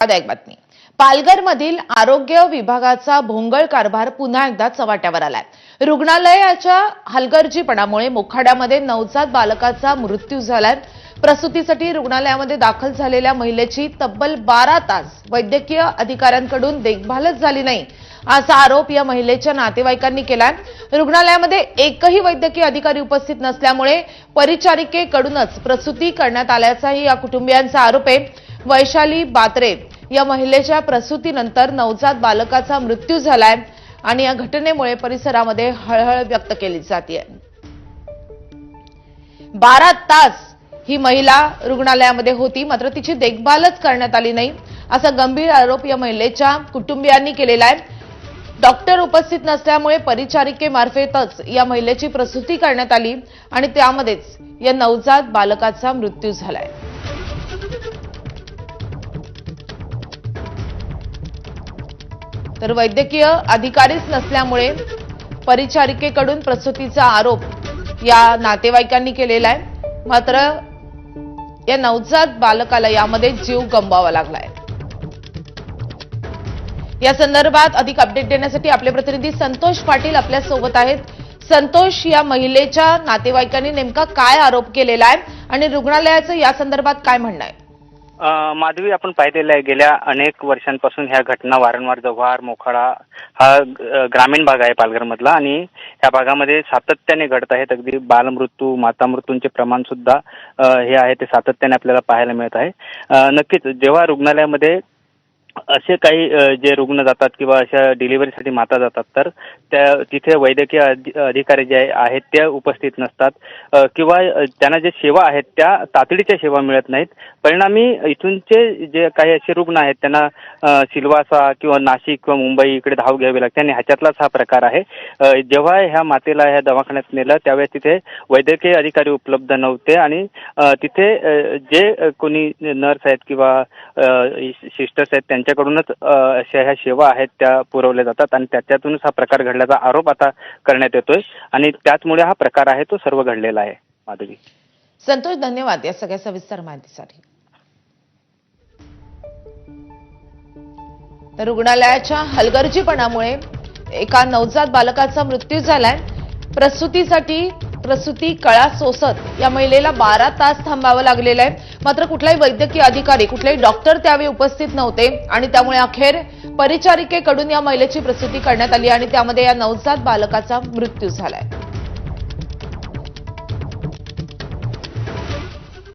धक्कादायक बातमी. पालघरमधील आरोग्य विभागाचा भोंगळ कारभार पुन्हा एकदा चव्हाट्यावर आलाय. रुग्णालयाच्या हलगर्जीपणामुळे मोखाड्यामध्ये नवजात बालकाचा मृत्यू झालाय. प्रसूतीसाठी रुग्णालयामध्ये दाखल झालेल्या महिलेची तब्बल बारा तास वैद्यकीय अधिकाऱ्यांकडून देखभालच झाली नाही असा आरोप या महिलेच्या नातेवाईकांनी केलाय. रुग्णालयामध्ये एकही वैद्यकीय अधिकारी उपस्थित नसल्यामुळे परिचारिकेकडूनच प्रसूती करण्यात आल्याचाही या कुटुंबियांचा आरोप आहे. वैशाली बात्रे या महिलेच्या प्रसूतीनंतर नवजात बालकाचा मृत्यू झालाय आणि या घटनेमुळे परिसरामध्ये हळहळ व्यक्त केली जाते बारा तास ही महिला रुग्णालयामध्ये होती मात्र तिची देखभालच करण्यात आली नाही असा गंभीर आरोप या महिलेच्या कुटुंबियांनी केलेला आहे. डॉक्टर उपस्थित नसल्यामुळे परिचारिकेमार्फतच या महिलेची प्रसूती करण्यात आली आणि त्यामध्येच या नवजात बालकाचा मृत्यू झालाय. तर वैद्यकीय अधिकारीच नसल्यामुळे परिचारिकेकडून प्रसूतीचा आरोप या नातेवाईकांनी केलेला आहे. मात्र या नवजात बालकाला यामध्ये जीव गमवावा लागलाय. या संदर्भात अधिक अपडेट देण्यासाठी आपले प्रतिनिधी संतोष पाटील आपल्यासोबत आहेत. संतोष या महिलेच्या नातेवाईकांनी नेमका काय आरोप केलेला आहे आणि रुग्णालयाचं या संदर्भात काय म्हणणं आहे? माधवी आपण पाहिलेलं आहे गेल्या अनेक वर्षांपासून ह्या घटना वारंवार जव्हार मोखाडा हा ग्रामीण भाग आहे पालघरमधला आणि ह्या भागामध्ये सातत्याने घडत आहेत. अगदी बालमृत्यू मातामृत्यूंचे प्रमाण सुद्धा हे आहे ते सातत्याने आपल्याला पाहायला मिळत आहे. नक्कीच जेव्हा रुग्णालयामध्ये असे काही जे रुग्ण जातात किंवा अशा डिलिव्हरीसाठी माता जातात तर त्या तिथे वैद्यकीय अधि- अधिकारी जे आहेत ते उपस्थित नसतात. किंवा त्यांना जे सेवा आहेत त्या तातडीच्या सेवा मिळत नाहीत. परिणामी इथूनचे जे काही असे रुग्ण आहेत त्यांना अ, सिल्वासा किंवा नाशिक किंवा मुंबई इकडे धाव घ्यावी लागते आणि ह्याच्यातलाच हा प्रकार आहे. जेव्हा ह्या मातेला ह्या दवाखान्यात नेलं त्यावेळेस तिथे वैद्यकीय अधिकारी उपलब्ध नव्हते आणि तिथे जे कोणी नर्स आहेत किंवा सिस्टर्स आहेत त्यांच्याकडूनच अशा ह्या सेवा आहेत त्या पुरवल्या जातात आणि त्याच्यातूनच हा प्रकार घडल्याचा आरोप आता करण्यात येतोय आणि त्याचमुळे हा प्रकार आहे तो सर्व घडलेला आहे माधवी. संतोष धन्यवाद या सगळ्या सविस्तर माहितीसाठी. रुग्णालयाच्या हलगर्जीपणामुळे एका नवजात बालकाचा मृत्यू झालाय. प्रसूतीसाठी प्रसूती कळा सोसत या महिलेला बारा तास थांबावं लागलेलं आहे. मात्र कुठलाही वैद्यकीय अधिकारी कुठलाही डॉक्टर त्यावेळी उपस्थित नव्हते आणि त्यामुळे अखेर परिचारिकेकडून या महिलेची प्रसूती करण्यात आली आणि त्यामध्ये या नवजात बालकाचा मृत्यू झालाय.